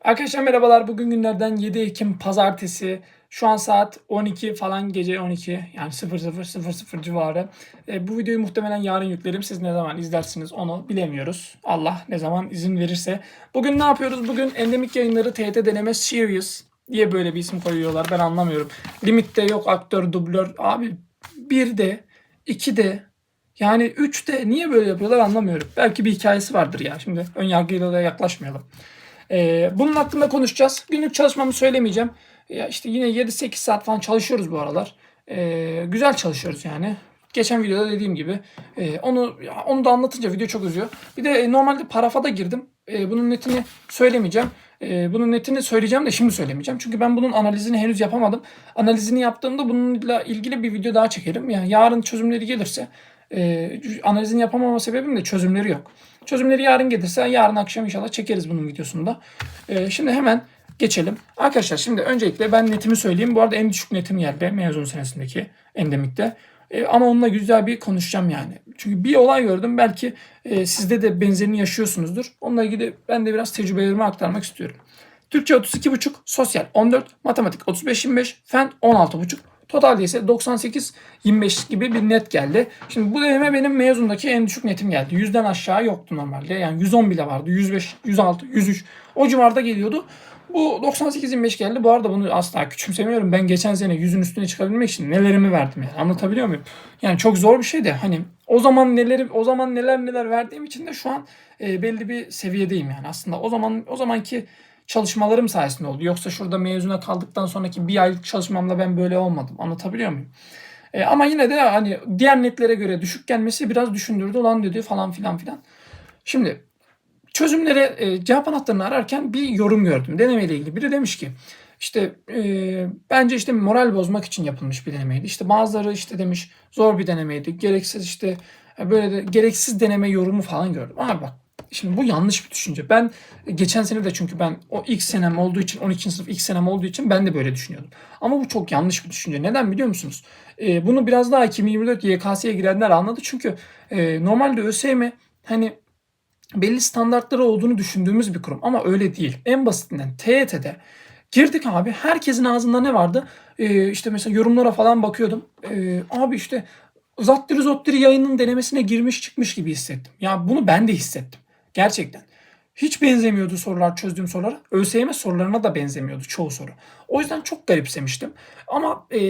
Arkadaşlar merhabalar. Bugün günlerden 7 Ekim Pazartesi. Şu an saat 12 falan gece 12 yani 00.00 civarı. E, bu videoyu muhtemelen yarın yüklerim. Siz ne zaman izlersiniz onu bilemiyoruz. Allah ne zaman izin verirse. Bugün ne yapıyoruz? Bugün endemik yayınları TET deneme Serious diye böyle bir isim koyuyorlar. Ben anlamıyorum. Limitte yok aktör, dublör. Abi bir de, iki de, yani üç de niye böyle yapıyorlar anlamıyorum. Belki bir hikayesi vardır ya. Şimdi ön yargıyla da yaklaşmayalım. Ee, bunun hakkında konuşacağız. Günlük çalışmamı söylemeyeceğim. Ya işte yine 7-8 saat falan çalışıyoruz bu aralar. Ee, güzel çalışıyoruz yani. Geçen videoda dediğim gibi e, onu onu da anlatınca video çok uzuyor. Bir de e, normalde parafa da girdim. E, bunun netini söylemeyeceğim. E, bunun netini söyleyeceğim de şimdi söylemeyeceğim. Çünkü ben bunun analizini henüz yapamadım. Analizini yaptığımda bununla ilgili bir video daha çekerim. Yani yarın çözümleri gelirse e, analizini yapamama sebebim de çözümleri yok. Çözümleri yarın gelirse yarın akşam inşallah çekeriz bunun videosunda. E, şimdi hemen geçelim. Arkadaşlar şimdi öncelikle ben netimi söyleyeyim. Bu arada en düşük netim yerde mezun senesindeki endemikte. E, ama onunla güzel bir konuşacağım yani. Çünkü bir olay gördüm. Belki e, sizde de benzerini yaşıyorsunuzdur. Onunla ilgili ben de biraz tecrübelerimi aktarmak istiyorum. Türkçe 32,5, sosyal 14, matematik 35-25, fen 16,5. Totalde ise 98-25 gibi bir net geldi. Şimdi bu deneme benim mezundaki en düşük netim geldi. Yüzden aşağı yoktu normalde. Yani 110 bile vardı. 105, 106, 103 o civarda geliyordu. Bu 98-25 geldi. Bu arada bunu asla küçümsemiyorum. Ben geçen sene yüzün üstüne çıkabilmek için nelerimi verdim yani. Anlatabiliyor muyum? Yani çok zor bir şey de hani o zaman neleri o zaman neler neler verdiğim için de şu an e, belli bir seviyedeyim yani. Aslında o zaman o zamanki çalışmalarım sayesinde oldu. Yoksa şurada mezuna kaldıktan sonraki bir aylık çalışmamla ben böyle olmadım. Anlatabiliyor muyum? E, ama yine de hani diğer netlere göre düşük gelmesi biraz düşündürdü. Ulan dedi falan filan filan. Şimdi çözümlere e, cevap anahtarını ararken bir yorum gördüm. Denemeyle ilgili biri demiş ki işte e, bence işte moral bozmak için yapılmış bir denemeydi. İşte bazıları işte demiş zor bir denemeydi. Gereksiz işte e, böyle de gereksiz deneme yorumu falan gördüm. Ama bak Şimdi bu yanlış bir düşünce. Ben geçen sene de çünkü ben o ilk senem olduğu için 12. sınıf ilk senem olduğu için ben de böyle düşünüyordum. Ama bu çok yanlış bir düşünce. Neden biliyor musunuz? Ee, bunu biraz daha 2024 YKS'ye girenler anladı. Çünkü e, normalde ÖSYM hani belli standartları olduğunu düşündüğümüz bir kurum ama öyle değil. En basitinden TYT'de girdik abi herkesin ağzında ne vardı? Ee, işte mesela yorumlara falan bakıyordum. Ee, abi işte Zattiri Zottiri yayının denemesine girmiş çıkmış gibi hissettim. Ya bunu ben de hissettim. Gerçekten. Hiç benzemiyordu sorular çözdüğüm sorulara. ÖSYM sorularına da benzemiyordu çoğu soru. O yüzden çok garipsemiştim. Ama e,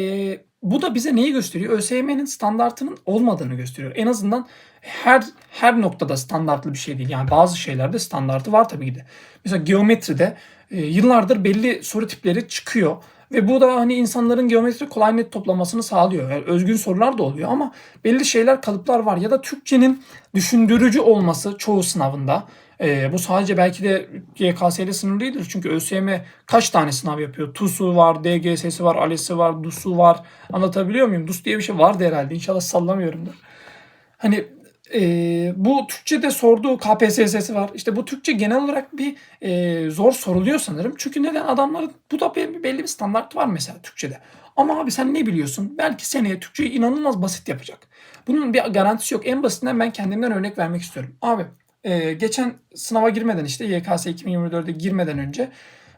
bu da bize neyi gösteriyor? ÖSYM'nin standartının olmadığını gösteriyor. En azından her her noktada standartlı bir şey değil. Yani bazı şeylerde standartı var tabii ki de. Mesela geometride e, yıllardır belli soru tipleri çıkıyor. Ve bu da hani insanların geometri kolay net toplamasını sağlıyor. Yani özgün sorular da oluyor ama belli şeyler kalıplar var. Ya da Türkçenin düşündürücü olması çoğu sınavında. E, bu sadece belki de YKS'de sınırlı değildir. Çünkü ÖSYM kaç tane sınav yapıyor? TUS'u var, DGS'si var, ALES'i var, DUS'u var. Anlatabiliyor muyum? DUS diye bir şey vardı herhalde. İnşallah sallamıyorumdur. Hani e, bu Türkçe'de sorduğu KPSS'si var. İşte bu Türkçe genel olarak bir e, zor soruluyor sanırım. Çünkü neden adamların bu da belli, belli bir standart var mesela Türkçe'de. Ama abi sen ne biliyorsun? Belki seneye Türkçeyi inanılmaz basit yapacak. Bunun bir garantisi yok. En basitinden ben kendimden örnek vermek istiyorum. Abi e, geçen sınava girmeden işte YKS 2024'de girmeden önce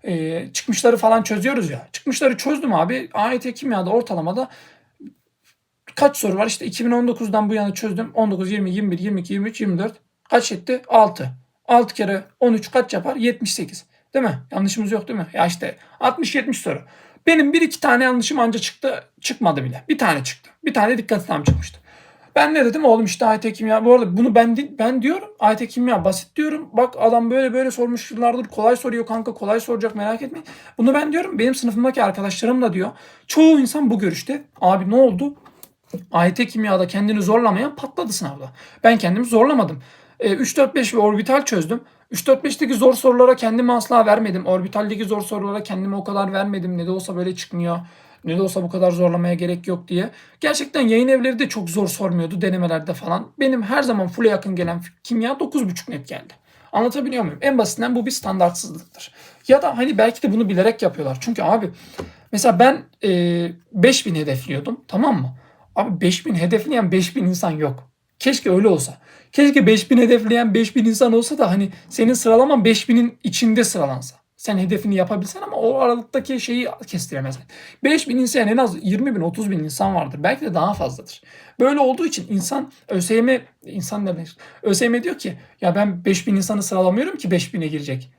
e, çıkmışları falan çözüyoruz ya. Çıkmışları çözdüm abi. AYT kimyada ortalamada kaç soru var? İşte 2019'dan bu yana çözdüm. 19, 20, 21, 22, 23, 24. Kaç etti? 6. 6 kere 13 kaç yapar? 78. Değil mi? Yanlışımız yok değil mi? Ya işte 60-70 soru. Benim bir iki tane yanlışım anca çıktı. Çıkmadı bile. Bir tane çıktı. Bir tane dikkat tam çıkmıştı. Ben ne dedim? Oğlum işte AYT kimya. Bu arada bunu ben ben diyorum. AYT kimya basit diyorum. Bak adam böyle böyle sormuş yıllardır. Kolay soruyor kanka. Kolay soracak merak etme. Bunu ben diyorum. Benim sınıfımdaki arkadaşlarım da diyor. Çoğu insan bu görüşte. Abi ne oldu? AYT kimyada kendini zorlamayan patladı sınavda. Ben kendimi zorlamadım. E, 3, 4, 5 ve orbital çözdüm. 3, 4, 5'teki zor sorulara kendimi asla vermedim. Orbitaldeki zor sorulara kendimi o kadar vermedim. Ne de olsa böyle çıkmıyor. Ne de olsa bu kadar zorlamaya gerek yok diye. Gerçekten yayın evleri de çok zor sormuyordu denemelerde falan. Benim her zaman full'e yakın gelen kimya 9.5 net geldi. Anlatabiliyor muyum? En basitinden bu bir standartsızlıktır. Ya da hani belki de bunu bilerek yapıyorlar. Çünkü abi mesela ben e, 5000 hedefliyordum tamam mı? Abi 5000 hedefleyen 5000 insan yok. Keşke öyle olsa. Keşke 5000 hedefleyen 5000 insan olsa da hani senin sıralaman 5000'in içinde sıralansa. Sen hedefini yapabilsen ama o aralıktaki şeyi kestiremezsin. 5 bin insan en az 20 bin 30 bin insan vardır. Belki de daha fazladır. Böyle olduğu için insan ÖSYM insan demek? ÖSYM diyor ki ya ben 5 bin insanı sıralamıyorum ki 5 bine girecek.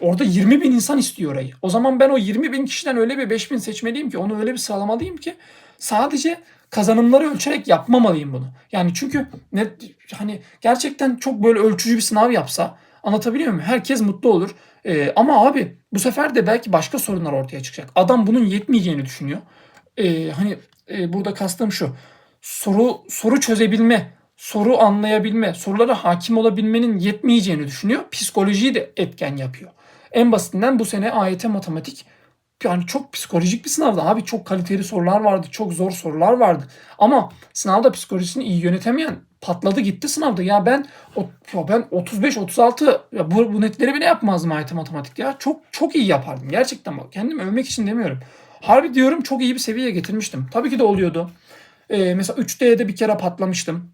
Orada 20 bin insan istiyor orayı. O zaman ben o 20 bin kişiden öyle bir 5 bin seçmeliyim ki onu öyle bir sıralamalıyım ki sadece kazanımları ölçerek yapmamalıyım bunu. Yani çünkü ne hani gerçekten çok böyle ölçücü bir sınav yapsa anlatabiliyor muyum? Herkes mutlu olur. Ee, ama abi bu sefer de belki başka sorunlar ortaya çıkacak. Adam bunun yetmeyeceğini düşünüyor. Ee, hani e, burada kastım şu. Soru soru çözebilme, soru anlayabilme, sorulara hakim olabilmenin yetmeyeceğini düşünüyor. Psikolojiyi de etken yapıyor. En basitinden bu sene AYT matematik yani çok psikolojik bir sınavdı abi. Çok kaliteli sorular vardı. Çok zor sorular vardı. Ama sınavda psikolojisini iyi yönetemeyen patladı gitti sınavda. Ya ben o, ben 35 36 ya bu, bu netleri bile yapmazdım AYT matematik ya. Çok çok iyi yapardım. Gerçekten bak kendimi övmek için demiyorum. Harbi diyorum çok iyi bir seviyeye getirmiştim. Tabii ki de oluyordu. Ee, mesela 3D'de bir kere patlamıştım.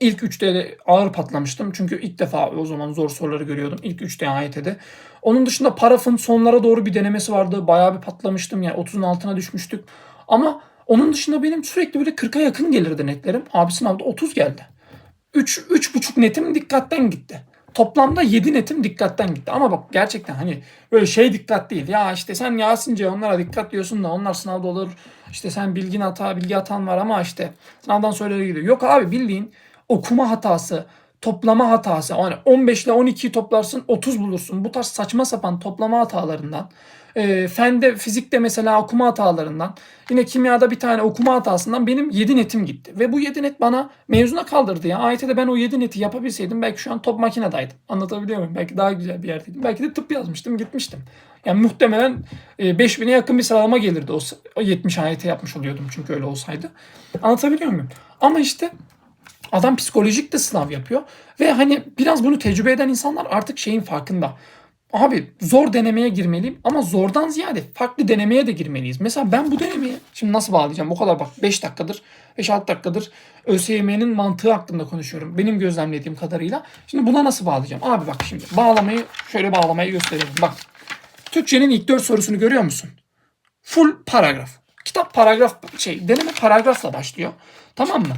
İlk 3D'de ağır patlamıştım. Çünkü ilk defa o zaman zor soruları görüyordum. İlk 3D AYT'de. Onun dışında parafın sonlara doğru bir denemesi vardı. Bayağı bir patlamıştım. Yani 30'un altına düşmüştük. Ama onun dışında benim sürekli böyle 40'a yakın gelirdi netlerim. Abi sınavda 30 geldi. 3 3,5 netim dikkatten gitti. Toplamda 7 netim dikkatten gitti. Ama bak gerçekten hani böyle şey dikkat değil. Ya işte sen Yasince onlara dikkat diyorsun da onlar sınavda olur. İşte sen bilgin hata, bilgi hatan var ama işte sınavdan söyleri gidiyor. Yok abi bildiğin okuma hatası, toplama hatası. Yani 15 ile 12'yi toplarsın 30 bulursun. Bu tarz saçma sapan toplama hatalarından. E, fende, fizikte mesela okuma hatalarından. Yine kimyada bir tane okuma hatasından benim 7 netim gitti. Ve bu 7 net bana mezuna kaldırdı ya. AYT'de ben o 7 neti yapabilseydim belki şu an top makinedaydım. Anlatabiliyor muyum? Belki daha güzel bir yerdeydim. Belki de tıp yazmıştım gitmiştim. Yani muhtemelen e, 5000'e yakın bir sıralama gelirdi. O 70 AYT yapmış oluyordum çünkü öyle olsaydı. Anlatabiliyor muyum? Ama işte Adam psikolojik de sınav yapıyor. Ve hani biraz bunu tecrübe eden insanlar artık şeyin farkında. Abi zor denemeye girmeliyim ama zordan ziyade farklı denemeye de girmeliyiz. Mesela ben bu denemeye şimdi nasıl bağlayacağım? O kadar bak 5 dakikadır 5-6 dakikadır ÖSYM'nin mantığı hakkında konuşuyorum. Benim gözlemlediğim kadarıyla. Şimdi buna nasıl bağlayacağım? Abi bak şimdi bağlamayı şöyle bağlamayı göstereyim. Bak Türkçenin ilk 4 sorusunu görüyor musun? Full paragraf. Kitap paragraf şey deneme paragrafla başlıyor. Tamam mı?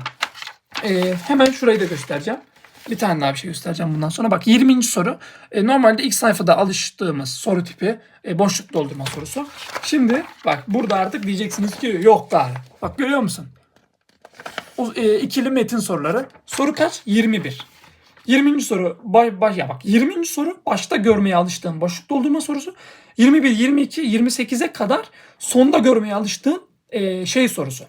Ee, hemen şurayı da göstereceğim. Bir tane daha bir şey göstereceğim bundan sonra. Bak 20. soru. E, normalde ilk sayfada alıştığımız soru tipi e, boşluk doldurma sorusu. Şimdi bak burada artık diyeceksiniz ki yok daha. Bak görüyor musun? O, e, ikili metin soruları. Soru kaç? 21. 20. soru baş, baş, ya bak 20. soru başta görmeye alıştığın boşluk doldurma sorusu. 21, 22, 28'e kadar sonda görmeye alıştığın e, şey sorusu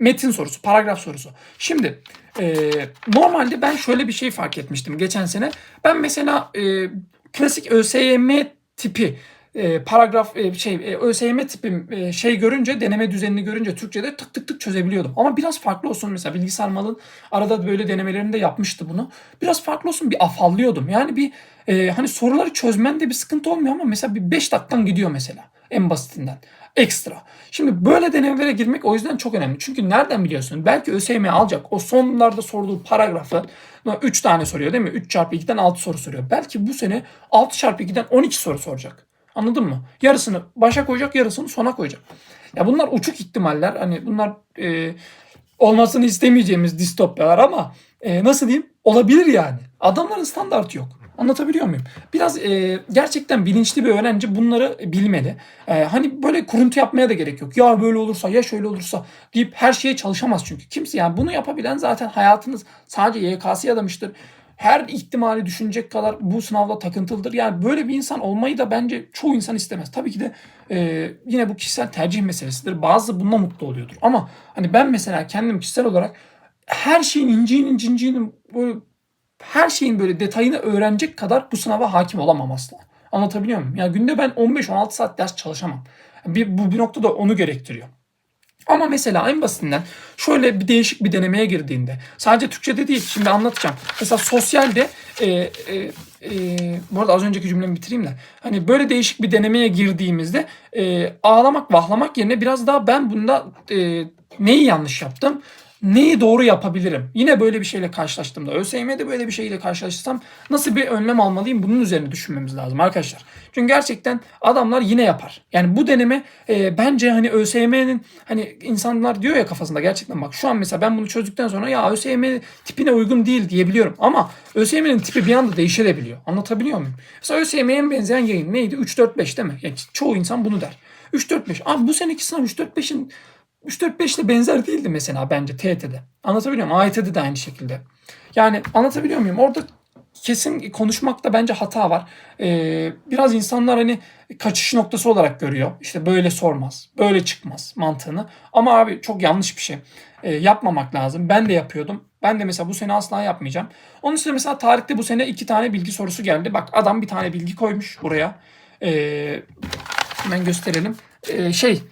metin sorusu, paragraf sorusu. Şimdi e, normalde ben şöyle bir şey fark etmiştim geçen sene. Ben mesela e, klasik ÖSYM tipi e, paragraf e, şey e, ÖSYM tipi e, şey görünce deneme düzenini görünce Türkçe'de tık tık tık çözebiliyordum. Ama biraz farklı olsun mesela bilgisayar malın arada böyle denemelerini de yapmıştı bunu. Biraz farklı olsun bir afallıyordum. Yani bir e, hani soruları çözmende bir sıkıntı olmuyor ama mesela bir 5 dakikan gidiyor mesela en basitinden ekstra. Şimdi böyle denemelere girmek o yüzden çok önemli. Çünkü nereden biliyorsun? Belki ÖSYM alacak. O sonlarda sorduğu paragrafı 3 tane soruyor değil mi? 3 çarpı 2'den 6 soru soruyor. Belki bu sene 6 çarpı 2'den 12 soru soracak. Anladın mı? Yarısını başa koyacak, yarısını sona koyacak. Ya bunlar uçuk ihtimaller. Hani bunlar e, olmasını istemeyeceğimiz distopyalar ama e, nasıl diyeyim? Olabilir yani. Adamların standartı yok. Anlatabiliyor muyum? Biraz e, gerçekten bilinçli bir öğrenci bunları bilmeli. E, hani böyle kuruntu yapmaya da gerek yok. Ya böyle olursa ya şöyle olursa deyip her şeye çalışamaz çünkü. Kimse yani bunu yapabilen zaten hayatınız sadece YKS'ye adamıştır. Her ihtimali düşünecek kadar bu sınavda takıntılıdır. Yani böyle bir insan olmayı da bence çoğu insan istemez. Tabii ki de e, yine bu kişisel tercih meselesidir. Bazı bununla mutlu oluyordur. Ama hani ben mesela kendim kişisel olarak her şeyin inciğinin cinciğinin böyle her şeyin böyle detayını öğrenecek kadar bu sınava hakim olamam asla. Anlatabiliyor muyum? Yani günde ben 15-16 saat ders çalışamam. Bir, bu bir noktada onu gerektiriyor. Ama mesela en basitinden şöyle bir değişik bir denemeye girdiğinde sadece Türkçe'de değil şimdi anlatacağım. Mesela sosyalde e, e, e, bu arada az önceki cümlemi bitireyim de hani böyle değişik bir denemeye girdiğimizde e, ağlamak vahlamak yerine biraz daha ben bunda e, neyi yanlış yaptım neyi doğru yapabilirim? Yine böyle bir şeyle karşılaştığımda, ÖSYM'de böyle bir şeyle karşılaştırsam nasıl bir önlem almalıyım? Bunun üzerine düşünmemiz lazım arkadaşlar. Çünkü gerçekten adamlar yine yapar. Yani bu deneme e, bence hani ÖSYM'nin hani insanlar diyor ya kafasında gerçekten bak şu an mesela ben bunu çözdükten sonra ya ÖSYM tipine uygun değil diyebiliyorum. Ama ÖSYM'nin tipi bir anda değişebiliyor. Anlatabiliyor muyum? Mesela ÖSYM'ye en benzeyen yayın neydi? 3 4 5 değil mi? Yani çoğu insan bunu der. 3 4 5. Abi bu seneki sınav 3 4 5'in 3-4-5 ile benzer değildi mesela bence TET'de. Anlatabiliyor muyum? AYT'de de aynı şekilde. Yani anlatabiliyor muyum? Orada kesin konuşmakta bence hata var. Ee, biraz insanlar hani kaçış noktası olarak görüyor. İşte böyle sormaz, böyle çıkmaz mantığını. Ama abi çok yanlış bir şey. Ee, yapmamak lazım. Ben de yapıyordum. Ben de mesela bu sene asla yapmayacağım. Onun için mesela tarihte bu sene iki tane bilgi sorusu geldi. Bak adam bir tane bilgi koymuş buraya. Ee, hemen gösterelim. Ee, şey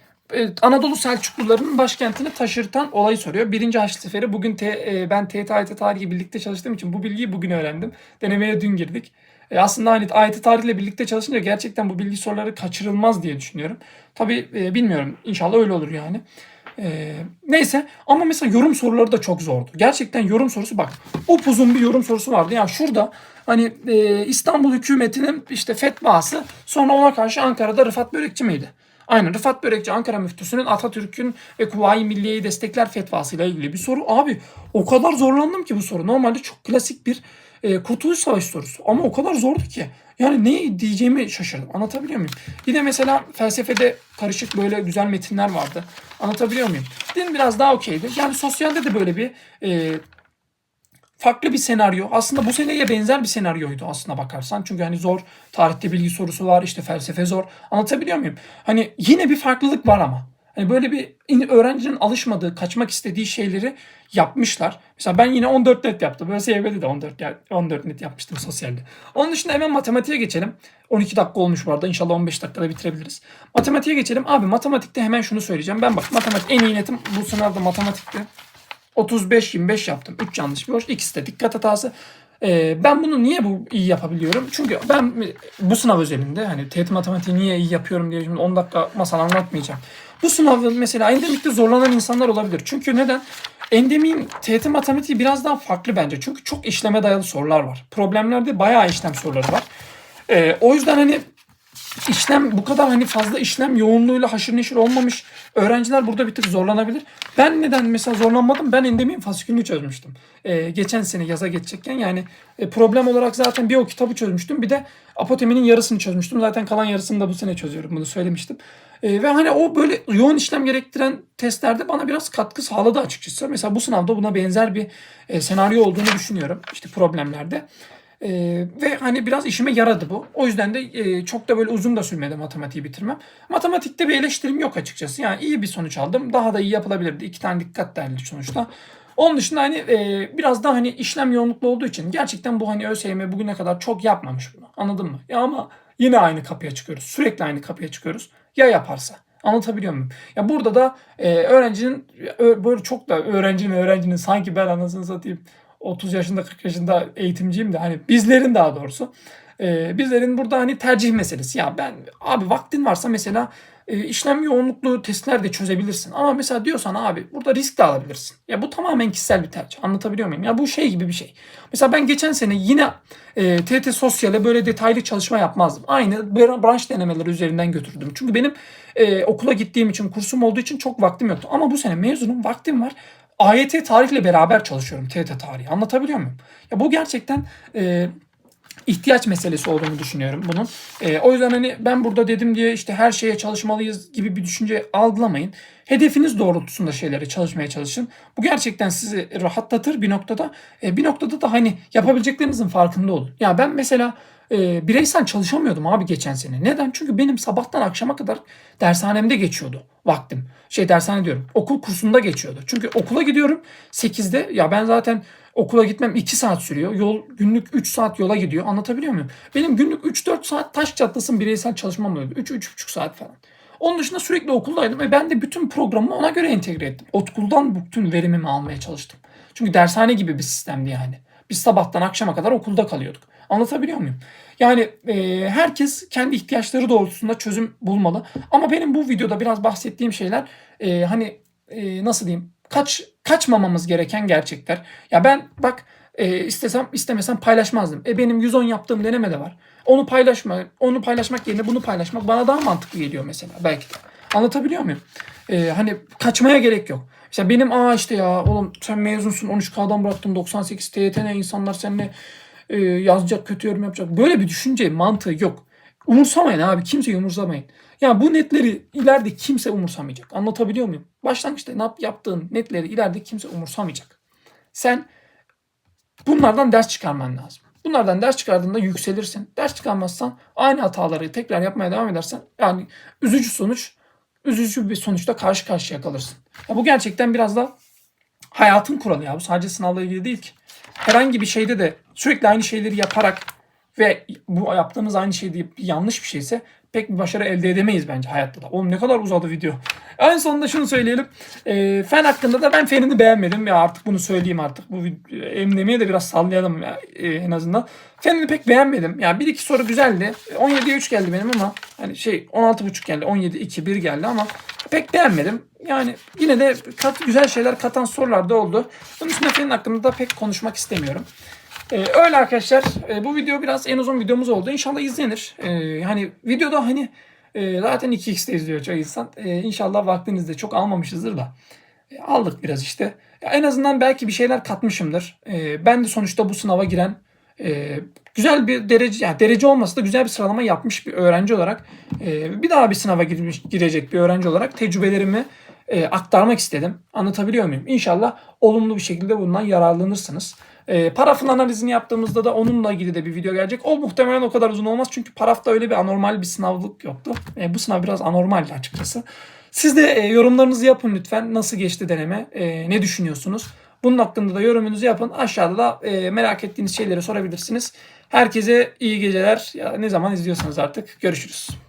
Anadolu Selçuklularının başkentini taşırtan olayı soruyor. Birinci Haçlı Seferi. Bugün te, e, ben TYT AYT tarihi birlikte çalıştığım için bu bilgiyi bugün öğrendim. Denemeye dün girdik. E, aslında hani AYT tarihle birlikte çalışınca gerçekten bu bilgi soruları kaçırılmaz diye düşünüyorum. Tabii e, bilmiyorum. İnşallah öyle olur yani. E, neyse ama mesela yorum soruları da çok zordu. Gerçekten yorum sorusu bak. Upuzun bir yorum sorusu vardı. Yani şurada hani e, İstanbul hükümetinin işte fetvası sonra ona karşı Ankara'da Rıfat Börekçi miydi? Aynen Rıfat Börekçi Ankara Müftüsü'nün Atatürk'ün ve Kuvayi Milliye'yi destekler fetvasıyla ilgili bir soru. Abi o kadar zorlandım ki bu soru. Normalde çok klasik bir e, Kurtuluş Savaşı sorusu. Ama o kadar zordu ki. Yani ne diyeceğimi şaşırdım. Anlatabiliyor muyum? Yine mesela felsefede karışık böyle güzel metinler vardı. Anlatabiliyor muyum? Din biraz daha okeydi. Yani sosyalde de böyle bir e, farklı bir senaryo. Aslında bu seneye benzer bir senaryoydu aslına bakarsan. Çünkü hani zor tarihte bilgi sorusu var, işte felsefe zor. Anlatabiliyor muyum? Hani yine bir farklılık var ama. Hani böyle bir öğrencinin alışmadığı, kaçmak istediği şeyleri yapmışlar. Mesela ben yine 14 net yaptım. Böyle SYB'de de 14, 14 net yapmıştım sosyalde. Onun dışında hemen matematiğe geçelim. 12 dakika olmuş bu arada. İnşallah 15 dakikada bitirebiliriz. Matematiğe geçelim. Abi matematikte hemen şunu söyleyeceğim. Ben bak matematik en iyi netim bu sınavda matematikte. 35-25 yaptım. 3 yanlış bir boş. İkisi de dikkat hatası. Ee, ben bunu niye bu iyi yapabiliyorum? Çünkü ben bu sınav özelinde hani TET matematiği niye iyi yapıyorum diye şimdi 10 dakika masal anlatmayacağım. Bu sınavda mesela endemikte zorlanan insanlar olabilir. Çünkü neden? Endemiğin TET matematiği biraz daha farklı bence. Çünkü çok işleme dayalı sorular var. Problemlerde bayağı işlem soruları var. Ee, o yüzden hani işlem bu kadar hani fazla işlem yoğunluğuyla haşır neşir olmamış öğrenciler burada bir tık zorlanabilir. Ben neden mesela zorlanmadım? Ben endemin fasikülünü çözmüştüm. Ee, geçen sene yaza geçecekken yani e, problem olarak zaten bir o kitabı çözmüştüm. Bir de apoteminin yarısını çözmüştüm. Zaten kalan yarısını da bu sene çözüyorum. Bunu söylemiştim. Ee, ve hani o böyle yoğun işlem gerektiren testlerde bana biraz katkı sağladı açıkçası. Mesela bu sınavda buna benzer bir e, senaryo olduğunu düşünüyorum. İşte problemlerde. Ee, ve hani biraz işime yaradı bu. O yüzden de e, çok da böyle uzun da sürmedi matematiği bitirmem. Matematikte bir eleştirim yok açıkçası. Yani iyi bir sonuç aldım. Daha da iyi yapılabilirdi. İki tane dikkat derli sonuçta. Onun dışında hani e, biraz daha hani işlem yoğunluklu olduğu için gerçekten bu hani ÖSYM bugüne kadar çok yapmamış bunu. Anladın mı? Ya ama yine aynı kapıya çıkıyoruz. Sürekli aynı kapıya çıkıyoruz. Ya yaparsa? Anlatabiliyor muyum? Ya burada da e, öğrencinin böyle çok da öğrencinin öğrencinin sanki ben anasını satayım 30 yaşında 40 yaşında eğitimciyim de hani bizlerin daha doğrusu e, bizlerin burada hani tercih meselesi. Ya ben abi vaktin varsa mesela e, işlem yoğunluklu testler de çözebilirsin. Ama mesela diyorsan abi burada risk de alabilirsin. Ya bu tamamen kişisel bir tercih. Anlatabiliyor muyum? Ya bu şey gibi bir şey. Mesela ben geçen sene yine e, TT Sosyal'e böyle detaylı çalışma yapmazdım. Aynı branş denemeleri üzerinden götürdüm. Çünkü benim e, okula gittiğim için, kursum olduğu için çok vaktim yoktu. Ama bu sene mezunum, vaktim var. AYT tarihle beraber çalışıyorum TET tarihi. Anlatabiliyor muyum? Ya bu gerçekten e, ihtiyaç meselesi olduğunu düşünüyorum bunun. E, o yüzden hani ben burada dedim diye işte her şeye çalışmalıyız gibi bir düşünce algılamayın. Hedefiniz doğrultusunda şeylere çalışmaya çalışın. Bu gerçekten sizi rahatlatır bir noktada. E, bir noktada da hani yapabileceklerinizin farkında olun. Ya ben mesela e, bireysel çalışamıyordum abi geçen sene. Neden? Çünkü benim sabahtan akşama kadar dershanemde geçiyordu vaktim. Şey dershane diyorum. Okul kursunda geçiyordu. Çünkü okula gidiyorum 8'de. Ya ben zaten okula gitmem 2 saat sürüyor. Yol günlük 3 saat yola gidiyor. Anlatabiliyor muyum? Benim günlük 3-4 saat taş çatlasın bireysel çalışmam oluyordu. 3-3,5 saat falan. Onun dışında sürekli okuldaydım ve ben de bütün programımı ona göre entegre ettim. Okuldan bütün verimimi almaya çalıştım. Çünkü dershane gibi bir sistemdi yani. Biz sabahtan akşama kadar okulda kalıyorduk. Anlatabiliyor muyum? Yani e, herkes kendi ihtiyaçları doğrultusunda çözüm bulmalı. Ama benim bu videoda biraz bahsettiğim şeyler e, hani e, nasıl diyeyim kaç kaçmamamız gereken gerçekler. Ya ben bak e, istesem istemesem paylaşmazdım. E benim 110 yaptığım deneme de var. Onu paylaşma, onu paylaşmak yerine bunu paylaşmak bana daha mantıklı geliyor mesela belki de. Anlatabiliyor muyum? E, hani kaçmaya gerek yok. Mesela benim aa işte ya oğlum sen mezunsun 13K'dan bıraktın 98 TYT ne insanlar seninle e, yazacak kötü yorum yapacak. Böyle bir düşünce mantığı yok. Umursamayın abi kimseyi umursamayın. Ya bu netleri ileride kimse umursamayacak. Anlatabiliyor muyum? Başlangıçta ne yap, yaptığın netleri ileride kimse umursamayacak. Sen bunlardan ders çıkarman lazım. Bunlardan ders çıkardığında yükselirsin. Ders çıkarmazsan aynı hataları tekrar yapmaya devam edersen yani üzücü sonuç üzücü bir sonuçta karşı karşıya kalırsın. Ya bu gerçekten biraz da hayatın kuralı ya. Bu sadece sınavla ilgili değil ki. Herhangi bir şeyde de sürekli aynı şeyleri yaparak ve bu yaptığımız aynı şey değil yanlış bir şeyse pek bir başarı elde edemeyiz bence hayatta da. Oğlum ne kadar uzadı video. En sonunda şunu söyleyelim. E, fen hakkında da ben fenini beğenmedim. Ya artık bunu söyleyeyim artık. Bu emlemeye de biraz sallayalım ya e, en azından. Fenini pek beğenmedim. Ya bir iki soru güzeldi. 17'ye 3 geldi benim ama hani şey 16.5 geldi. 17 2 1 geldi ama pek beğenmedim. Yani yine de kat, güzel şeyler katan sorular da oldu. Bunun de fenin hakkında da pek konuşmak istemiyorum. Ee, öyle arkadaşlar. Ee, bu video biraz en uzun videomuz oldu. İnşallah izlenir. Ee, hani videoda hani e, zaten 2x'te izliyor çoğu insan. Ee, inşallah vaktinizde çok almamışızdır da. E, aldık biraz işte. Ya en azından belki bir şeyler katmışımdır. Ee, ben de sonuçta bu sınava giren e, güzel bir derece yani derece olmasa da güzel bir sıralama yapmış bir öğrenci olarak e, bir daha bir sınava girmiş, girecek bir öğrenci olarak tecrübelerimi e, aktarmak istedim. Anlatabiliyor muyum? İnşallah olumlu bir şekilde bundan yararlanırsınız. E, parafın analizini yaptığımızda da onunla ilgili de bir video gelecek. O muhtemelen o kadar uzun olmaz çünkü parafta öyle bir anormal bir sınavlık yoktu. E, bu sınav biraz anormaldi açıkçası. Siz de e, yorumlarınızı yapın lütfen. Nasıl geçti deneme? E, ne düşünüyorsunuz? Bunun hakkında da yorumunuzu yapın. Aşağıda da e, merak ettiğiniz şeyleri sorabilirsiniz. Herkese iyi geceler. Ya, ne zaman izliyorsanız artık. Görüşürüz.